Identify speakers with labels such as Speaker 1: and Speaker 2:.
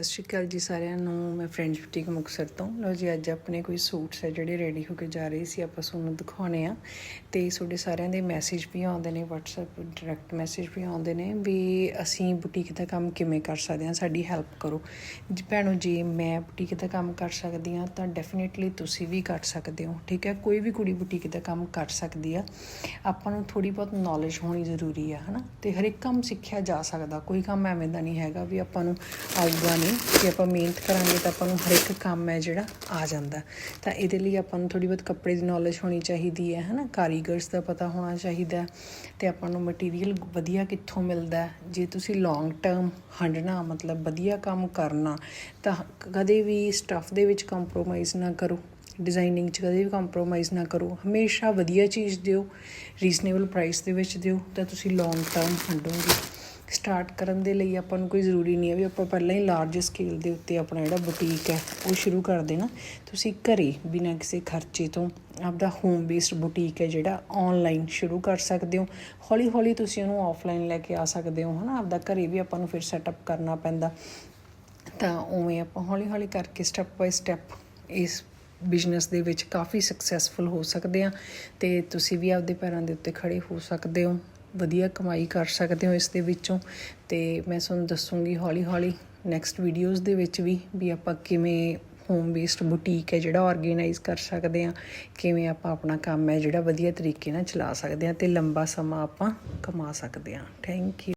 Speaker 1: ਸਤਿ ਸ਼੍ਰੀ ਅਕਾਲ ਜੀ ਸਾਰਿਆਂ ਨੂੰ। ਮੈਂ ਫਰੈਂਡ ਬੁਟੀਕ ਮੁਕਤਸਰ ਤੋਂ। ਲੋ ਜੀ, ਅੱਜ ਆਪਣੇ ਕੋਈ ਸੂਟਸ ਹੈ ਜਿਹੜੇ ਰੈਡੀ ਹੋ ਕੇ ਜਾ ਰਹੇ ਸੀ, ਆਪਾਂ ਤੁਹਾਨੂੰ ਦਿਖਾਉਣੇ ਆ। ਤੇ ਤੁਹਾਡੇ ਸਾਰਿਆਂ ਦੇ ਮੈਸੇਜ ਵੀ ਆਉਂਦੇ ਨੇ, WhatsApp ਡਾਇਰੈਕਟ ਮੈਸੇਜ ਵੀ ਆਉਂਦੇ ਨੇ ਵੀ ਅਸੀਂ ਬੁਟੀਕ ਦਾ ਕੰਮ ਕਿਵੇਂ ਕਰ ਸਕਦੇ ਹਾਂ, ਸਾਡੀ ਹੈਲਪ ਕਰੋ। ਜੀ ਭੈਣੋ, ਜੀ ਮੈਂ ਬੁਟੀਕ ਦਾ ਕੰਮ ਕਰ ਸਕਦੀ ਹਾਂ, ਤਾਂ ਡੈਫੀਨਿਟਲੀ ਤੁਸੀਂ ਵੀ ਕਰ ਸਕਦੇ ਹੋ, ਠੀਕ ਹੈ? ਕੋਈ ਵੀ ਕੁੜੀ ਬੁਟੀਕ ਦਾ ਕੰਮ ਕਰ ਸਕਦੀ ਆ। ਆਪਾਂ ਨੂੰ ਥੋੜੀ ਬਹੁਤ ਨੌਲੇਜ ਹੋਣੀ ਜ਼ਰੂਰੀ ਆ, ਹਨਾ? ਤੇ ਹਰ ਇੱਕ ਕੰਮ ਸਿੱਖਿਆ ਜਾ ਸਕਦਾ, ਕੋਈ ਕੰਮ ਐਵੇਂ ਦਾ ਨਹੀਂ ਹੈਗਾ ਵੀ ਆਪਾਂ ਨੂੰ ਆਊਗਾ ਨਹੀਂ। ਜੇ ਆਪਾਂ ਮਿਹਨਤ ਕਰਾਂਗੇ ਤਾਂ ਆਪਾਂ ਨੂੰ ਹਰ ਇੱਕ ਕੰਮ ਹੈ ਜਿਹੜਾ ਆ ਜਾਂਦਾ। ਤਾਂ ਇਹਦੇ ਲਈ ਆਪਾਂ ਨੂੰ ਥੋੜੀ ਬਹੁਤ ਕੱਪੜੇ ਦੀ ਨੌਲੇਜ ਹੋਣੀ ਚਾਹੀਦੀ ਹੈ, ਹਨਾ? ਕਾਰੀਗਰਸ ਦਾ ਪਤਾ ਹੋਣਾ ਚਾਹੀਦਾ ਤੇ ਆਪਾਂ ਨੂੰ ਮਟੀਰੀਅਲ ਵਧੀਆ ਕਿੱਥੋਂ ਮਿਲਦਾ ਜੇ ਤੁਸੀਂ ਲੌਂਗ ਟਰਮ ਹੰਡਣਾ ਮਤਲਬ ਵਧੀਆ ਕੰਮ ਕਰਨਾ, ਤਾਂ ਕਦੇ ਵੀ ਸਟੱਫ ਦੇ ਵਿੱਚ ਕੰਪਰੋਮਾਈਜ਼ ਨਾ ਕਰੋ। ਡਿਜ਼ਾਈਨਿੰਗ 'ਚ ਕਦੇ ਵੀ ਕੰਪਰੋਮਾਈਜ਼ ਨਾ ਕਰੋ। ਹਮੇਸ਼ਾ ਵਧੀਆ ਚੀਜ਼ ਦਿਓ ਰੀਜ਼ਨੇਬਲ ਪ੍ਰਾਈਸ ਦੇ ਵਿੱਚ ਦਿਓ, ਤਾਂ ਤੁਸੀਂ ਲੌਂਗ ਟਰਮ ਹੰਡੋਗੇ ਸਟਾਰਟ ਕਰਨ ਦੇ ਲਈ ਆਪਾਂ ਨੂੰ ਕੋਈ ਜ਼ਰੂਰੀ ਨਹੀਂ ਹੈ ਵੀ ਆਪਾਂ ਪਹਿਲਾਂ ਹੀ ਲਾਰਜ ਸਕੇਲ ਦੇ ਉੱਤੇ ਆਪਣਾ ਜਿਹੜਾ ਬੁਟੀਕ ਹੈ, ਉਹ ਸ਼ੁਰੂ ਕਰ ਦੇਣਾ। ਤੁਸੀਂ ਘਰੇ ਬਿਨਾਂ ਕਿਸੇ ਖਰਚੇ ਤੋਂ ਆਪਦਾ ਹੋਮ ਬੇਸਡ ਬੁਟੀਕ ਹੈ ਜਿਹੜਾ ਆਨਲਾਈਨ ਸ਼ੁਰੂ ਕਰ ਸਕਦੇ ਹੋ। ਹੌਲੀ ਹੌਲੀ ਤੁਸੀਂ ਉਹਨੂੰ ਆਫਲਾਈਨ ਲੈ ਕੇ ਆ ਸਕਦੇ ਹੋ, ਹਨਾ? ਆਪਦਾ ਘਰੇ ਵੀ ਆਪਾਂ ਨੂੰ ਫਿਰ ਸੈਟਅਪ ਕਰਨਾ ਪੈਂਦਾ। ਤਾਂ ਉਵੇਂ ਆਪਾਂ ਹੌਲੀ ਹੌਲੀ ਕਰਕੇ ਸਟੈਪ ਬਾਈ ਸਟੈਪ ਇਸ ਬਿਜ਼ਨਸ ਦੇ ਵਿੱਚ ਕਾਫੀ ਸਕਸੈਸਫੁਲ ਹੋ ਸਕਦੇ ਆ ਤੇ ਤੁਸੀਂ ਵੀ ਆਪਦੇ ਪੈਰਾਂ ਦੇ ਉੱਤੇ ਖੜੇ ਹੋ ਸਕਦੇ ਹੋ। ਵਧੀਆ ਕਮਾਈ ਕਰ ਸਕਦੇ ਹੋ ਇਸ ਦੇ ਵਿੱਚੋਂ। ਤੇ ਮੈਂ ਤੁਹਾਨੂੰ ਦੱਸੂਗੀ ਹੌਲੀ ਹੌਲੀ ਨੈਕਸਟ ਵੀਡੀਓਜ਼ ਦੇ ਵਿੱਚ ਵੀ ਵੀ ਆਪਾਂ ਕਿਵੇਂ ਹੋਮ ਬੇਸਡ ਬੁਟੀਕ ਹੈ ਜਿਹੜਾ ਆਰਗੇਨਾਈਜ਼ ਕਰ ਸਕਦੇ ਆ ਕਿਵੇਂ ਆਪਾਂ ਆਪਣਾ ਕੰਮ ਹੈ ਜਿਹੜਾ ਵਧੀਆ ਤਰੀਕੇ ਨਾਲ ਚਲਾ ਸਕਦੇ ਆ ਤੇ ਲੰਬਾ ਸਮਾਂ ਆਪਾਂ ਕਮਾ ਸਕਦੇ ਆ ਥੈਂਕ ਯੂ